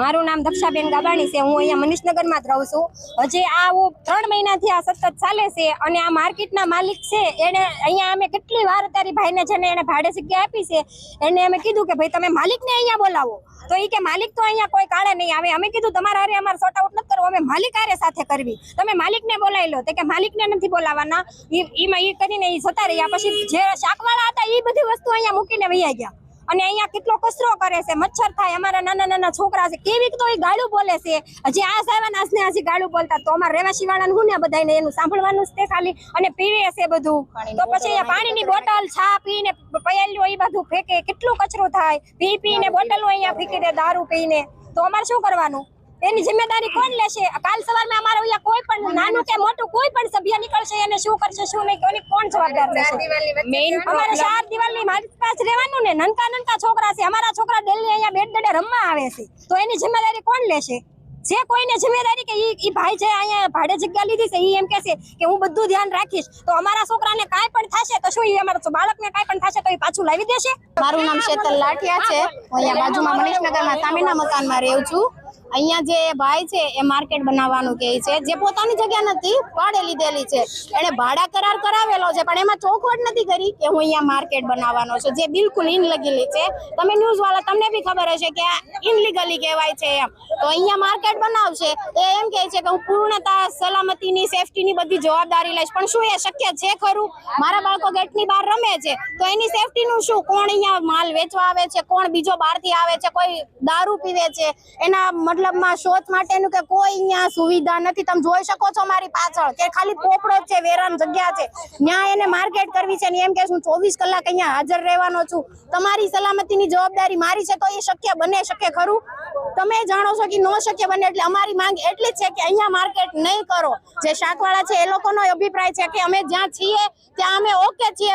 મારું નામ દક્ષાબેન ગાબાણી છે. હું અહીંયા મનીષનગરમાં જ રહું છું. હજી આ ત્રણ મહિનાથી આ સતત ચાલે છે અને આ માર્કેટના માલિક છે. એને અહીંયા અમે કેટલી વાર તારી ભાઈને જેને એને ભાડે જગ્યા આપી છે, એને અમે કીધું કે ભાઈ તમે માલિકને અહીંયા બોલાવો. તો એ કે માલિક તો અહીંયા કોઈ કાળે નહીં આવે. અમે કીધું તમારા હારે અમારે સોર્ટ આઉટ નથી કરવું. અમે માલિક હારે સાથે કરવી. તમે માલિકને બોલાવી લો. તો કે માલિકને નથી બોલાવવાના. એમાં એ કરીને એ જતા રહ્યા. પછી જે શાકવાળા હતા એ બધી વસ્તુ અહીંયા મૂકીને વૈયા ગયા. અને અહીંયા કેટલો કચરો કરે છે મચ્છર થાય અમારા નાના નાના છોકરા છે કેવી તો એ ગાળું બોલે છે? હજી આ સાહેબ ને હજી ગાળું બોલતા તો અમારા રહેવાસી વાળાને હું ને બધાને એનું સાંભળવાનું જ તે ખાલી અને પીવે છે બધું. તો પછી અહીંયા પાણીની બોટલ છા પીને પયાલ્યો એ બધું ફેંકે કેટલું કચરો થાય? પી પીને બોટલો અહીંયા ફેંકી દે દારૂ પીને. તો અમારે શું કરવાનું? એની જિમ્મેદારી કોણ લેશે? કાલ સવારમાં અમારે નાનું કે મોટું કોઈ પણ સભ્ય નીકળશે એને શું કરશે શું નહીં કોની કોણ જવાબદાર રહેશે? મેઇન અમારે ચાર દિવાલની મારી પાસે રહેવાનું ને નનકા નનકા છોકરા છે. અમારા છોકરા ડેલી અહીંયા બેડ દડે રમવા આવે છે. તો એની જિમ્મેદારી કોણ લેશે? જે કોઈને જિમ્મેદારી કે ઈ ભાઈ જે અહીંયા ભાડે જગ્યા લીધી છે ઈ એમ કહે છે કે હું બધું ધ્યાન રાખીશ. તો અમારા છોકરાને કાંઈ પણ થશે તો શું ઈ અમારા બાળકને કાંઈ પણ થશે તો ઈ પાછું લાવી દેશે? મારું નામ શેતલ લાઠિયા છે. હું અહીંયા બાજુમાં મનીષનગરમાં તામીના મકાનમાં રહું છું. અહીંયા જે ભાઈ છે, એ માર્કેટ બનાવવાનું કહે છે. જે પોતાની જગ્યા નથી, ભાડે લીધેલી છે. એને ભાડા કરાર કરાવેલો છે, પણ એમાં ચોખવટ નથી કરી કે હું અહીંયા માર્કેટ બનાવવાનો છું. જે બિલકુલ ઇનલીગલી છે. તમે ન્યૂઝ વાળા તમને બી ખબર હશે કે આ ઇનલીગલી કહેવાય છે એમ. તો અહીંયા માર્કેટ બનાવશે એ એમ કહે છે કે હું પૂર્ણતા, સલામતીની, સેફટીની બધી જવાબદારી લઈશ. પણ શું એ શક્ય છે ખરું? મારા બાળકો ગેટની બહાર રમે છે, તો એની સેફટીનું શું? કોણ અહીંયા માલ વેચવા આવે છે? કોણ બીજો બહારથી આવે છે? કોઈ દારૂ પીવે છે? એના મતલબમાં શોચ માટેનું કે કોઈ અહીંયા સુવિધા નથી. તમે જોઈ શકો છો મારી પાછળ કે ખાલી પોપડો છે, વેરાન જગ્યા છે. ત્યાં એને માર્કેટ કરવી છે એમ કે હું ચોવીસ કલાક અહીંયા હાજર રહેવાનો છું. તમારી સલામતીની જવાબદારી મારી છે તો એ શક્ય બને શકે ખરું? તમે જાણો છો કે ન શક્ય બને એટલે અમારી માંગ એટલી છે કે અહીંયા માર્કેટ નહીં કરો. જે શાકવાળા છે એ લોકોનો અભિપ્રાય છે કે અમે જ્યાં છીએ, ત્યાં અમે ઓકે છીએ